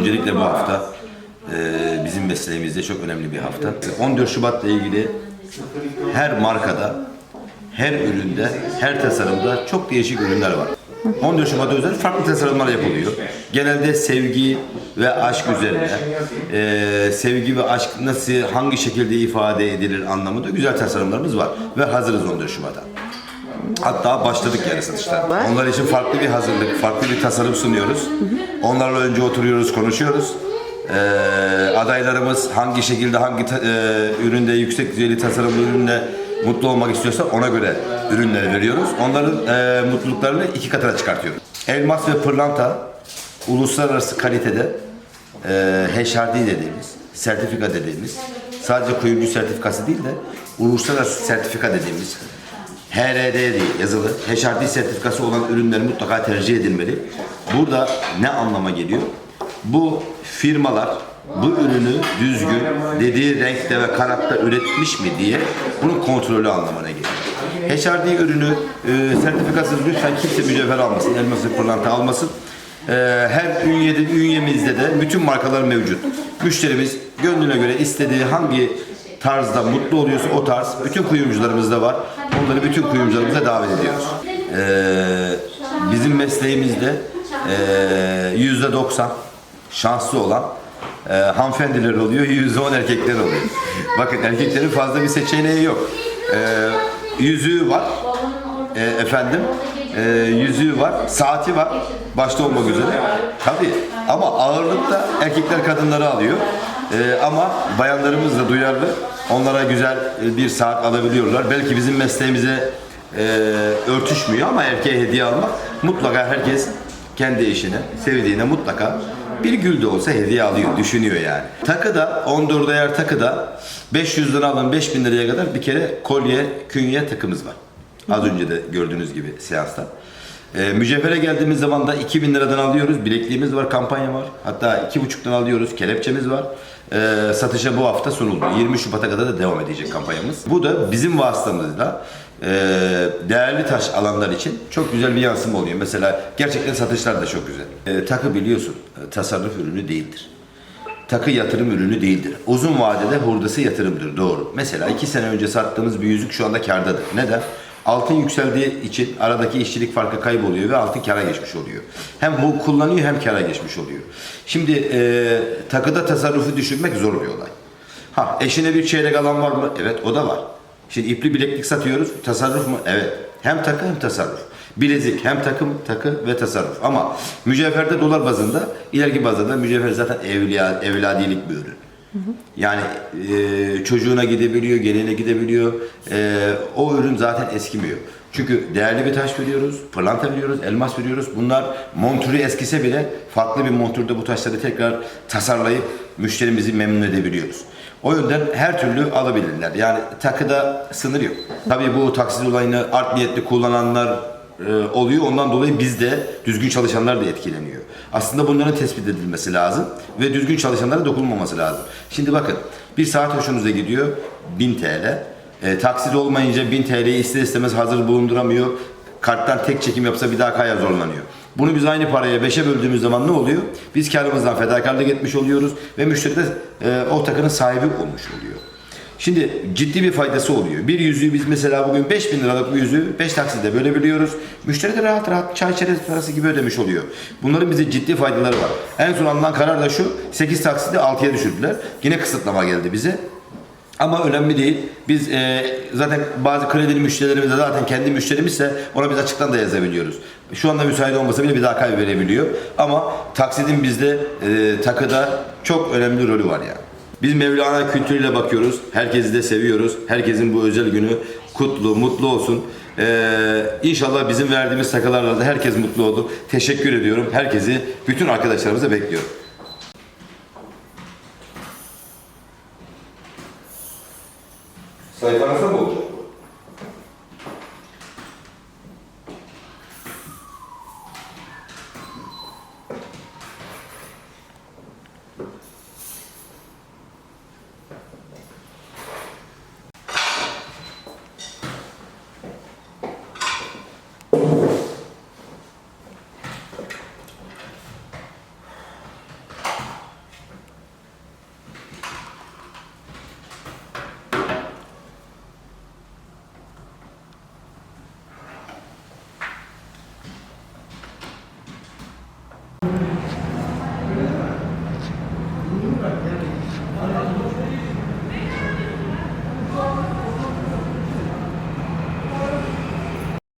Öncelikle bu hafta e, bizim mesleğimizde çok önemli bir hafta. 14 Şubat'la ilgili her markada, her üründe, her tasarımda çok değişik ürünler var. 14 Şubat'a özel farklı tasarımlar yapılıyor. Genelde sevgi ve aşk üzerine, e, sevgi ve aşk nasıl, hangi şekilde ifade edilir anlamında güzel tasarımlarımız var. Ve hazırız 14 Şubat'a. Hatta başladık yani satışlar. Var. Onlar için farklı bir hazırlık, farklı bir tasarım sunuyoruz. Onlarla önce oturuyoruz, konuşuyoruz. Ee, adaylarımız hangi şekilde, hangi e, üründe, yüksek düzeyli tasarımlı ürünle mutlu olmak istiyorsa ona göre ürünleri veriyoruz. Onların e, mutluluklarını iki katına çıkartıyoruz. Elmas ve pırlanta uluslararası kalitede e, HRD dediğimiz, sertifika dediğimiz, sadece kuyumcu sertifikası değil de uluslararası sertifika dediğimiz HRD diye yazılı, HRD sertifikası olan ürünler mutlaka tercih edilmeli. Burada ne anlama geliyor? Bu firmalar bu ürünü düzgün, dediği renkte ve kanatta üretmiş mi diye bunun kontrolü anlamına geliyor. HRD ürünü e, sertifikasız lütfen kimse mücevher almasın, elması pırlanta almasın. E, her ünyede, ünyemizde de bütün markalar mevcut. Müşterimiz gönlüne göre istediği hangi tarzda mutlu oluyorsa o tarz bütün kuyumcularımızda var. Onları bütün kuyumcularımıza davet ediyoruz. Ee, bizim mesleğimizde ee, yüzde doksan şanslı olan e, hanımefendiler oluyor, yüzde on erkekler oluyor. Bakın erkeklerin fazla bir seçeneği yok. Ee, yüzüğü var, e, efendim, e, yüzüğü var, saati var, başta olmak üzere. Tabii ama ağırlıkta erkekler kadınları alıyor. E, ama bayanlarımız da duyarlı. Onlara güzel e, bir saat alabiliyorlar. Belki bizim mesleğimize e, örtüşmüyor ama erkeğe hediye almak mutlaka herkes kendi eşine, sevdiğine mutlaka bir gül de olsa hediye alıyor, düşünüyor yani. Takıda, 14 ayar takıda 500 lira alın 5000 liraya kadar bir kere kolye, künye takımız var. Az önce de gördüğünüz gibi seansta. E, mücevhere geldiğimiz zaman da 2000 liradan alıyoruz. Bilekliğimiz var, kampanya var. Hatta 2,5'tan alıyoruz. Kelepçemiz var. E, satışa bu hafta sunuldu. 20 Şubat'a kadar da devam edecek kampanyamız. Bu da bizim vasıtamızla e, değerli taş alanlar için çok güzel bir yansıma oluyor. Mesela gerçekten satışlar da çok güzel. E, takı biliyorsun e, tasarruf ürünü değildir. Takı yatırım ürünü değildir. Uzun vadede hurdası yatırımdır. Doğru. Mesela iki sene önce sattığımız bir yüzük şu anda kardadır. Neden? Altın yükseldiği için aradaki işçilik farkı kayboluyor ve altın kara geçmiş oluyor. Hem bu kullanıyor hem kara geçmiş oluyor. Şimdi e, takıda tasarrufu düşünmek zor bir olay. Ha eşine bir çeyrek alan var mı? Evet o da var. Şimdi ipli bileklik satıyoruz. Tasarruf mu? Evet. Hem takı hem tasarruf. Bilezik hem takım, takı ve tasarruf. Ama mücevherde dolar bazında, ileriki bazında mücevher zaten evliya, evladilik bir ürün. Yani e, çocuğuna gidebiliyor, geline gidebiliyor. E, o ürün zaten eskimiyor. Çünkü değerli bir taş veriyoruz, pırlanta veriyoruz, elmas veriyoruz. Bunlar montürü eskise bile farklı bir montürde bu taşları tekrar tasarlayıp müşterimizi memnun edebiliyoruz. O yönden her türlü alabilirler. Yani takıda sınır yok. Tabii bu taksit olayını art niyetli kullananlar e, oluyor. Ondan dolayı bizde düzgün çalışanlar da etkileniyor. Aslında bunların tespit edilmesi lazım ve düzgün çalışanlara dokunulmaması lazım. Şimdi bakın bir saat hoşunuza gidiyor 1000 TL. E, taksit olmayınca 1000 TL'yi ister istemez hazır bulunduramıyor. Karttan tek çekim yapsa bir daha kaya zorlanıyor. Bunu biz aynı paraya 5'e böldüğümüz zaman ne oluyor? Biz karımızdan fedakarlık etmiş oluyoruz ve müşteri de e, o takının sahibi olmuş oluyor. Şimdi ciddi bir faydası oluyor. Bir yüzüğü biz mesela bugün 5000 liralık bir yüzüğü 5 taksitle bölebiliyoruz. Müşteri de rahat rahat çay çerez parası gibi ödemiş oluyor. Bunların bize ciddi faydaları var. En son alınan karar da şu 8 taksitle 6'ya düşürdüler. Yine kısıtlama geldi bize. Ama önemli değil. Biz e, zaten bazı kredili müşterilerimiz zaten kendi müşterimizse ona biz açıktan da yazabiliyoruz. Şu anda müsait olmasa bile bir daha kaybedebiliyor. Ama taksidin bizde e, takıda çok önemli rolü var yani. Biz Mevlana kültürüyle bakıyoruz. Herkesi de seviyoruz. Herkesin bu özel günü kutlu, mutlu olsun. Ee, inşallah bizim verdiğimiz takılarla da herkes mutlu oldu. Teşekkür ediyorum. Herkesi, bütün arkadaşlarımızı bekliyorum. Sayfa nasıl mı olacak?